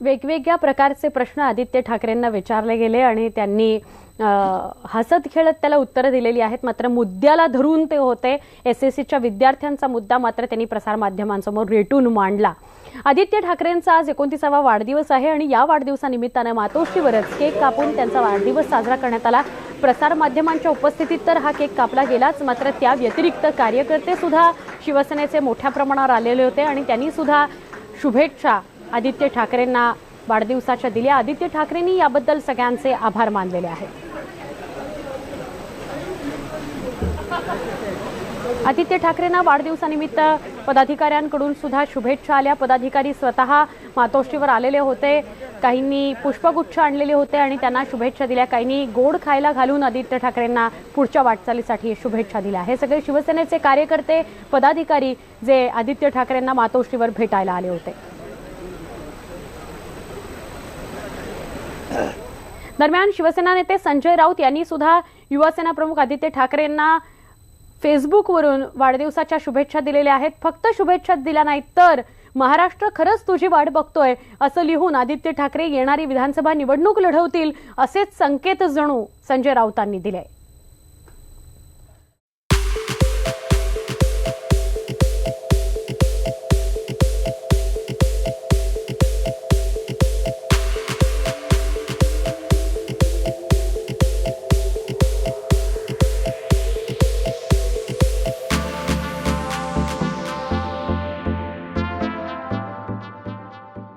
वेगवेगळ्या प्रकारचे प्रश्न आदित्य ठाकरेंना विचारले गेले आणि त्यांनी हसत खेळत त्याला उत्तरं दिलेली आहेत. मात्र मुद्द्याला धरून ते होते. एस एस सीच्या विद्यार्थ्यांचा मुद्दा मात्र त्यांनी प्रसारमाध्यमांसमोर रेटून मांडला. आदित्य ठाकरेंचा आज एकोणतीसावा वाढदिवस आहे आणि या वाढदिवसानिमित्तानं मातोश्रीवरच केक कापून त्यांचा वाढदिवस साजरा करण्यात आला. प्रसारमाध्यमांच्या उपस्थितीत तर हा केक कापला गेलाच मात्र त्या व्यतिरिक्त कार्यकर्ते सुद्धा शिवसेनेचे मोठ्या प्रमाणावर आलेले होते आणि त्यांनी सुद्धा शुभेच्छा आदित्य ठाकरेंना वाढदिवसाच्या दिल्या. आदित्य ठाकरेंनी याबद्दल सगळ्यांचे आभार मानलेले आहेत. आदित्य ठाकरेंना वाढदिवसानिमित्त पदाधिकाऱ्यांकडून सुद्धा शुभेच्छा आल्या. पदाधिकारी स्वतः मातोश्रीवर आलेले होते. काहींनी पुष्पगुच्छ आणलेले होते आणि त्यांना शुभेच्छा दिल्या. काहींनी गोड खायला घालून आदित्य ठाकरेंना पुढच्या वाटचालीसाठी शुभेच्छा दिल्या. हे सगळे शिवसेनेचे कार्यकर्ते पदाधिकारी जे आदित्य ठाकरेंना मातोश्रीवर भेटायला आले होते. दरम्यान शिवसेना नेते संजय राऊत यांनी सुद्धा युवासेना प्रमुख आदित्य ठाकरेंना फेसबुकवरून वाढदिवसाच्या शुभेच्छा दिलेल्या आहेत. फक्त शुभेच्छा दिल्या नाहीत तर महाराष्ट्र खरंच तुझी वाट बघतोय असं लिहून आदित्य ठाकरे येणारी विधानसभा निवडणूक लढवतील असेच संकेत जणू संजय राऊतांनी दिले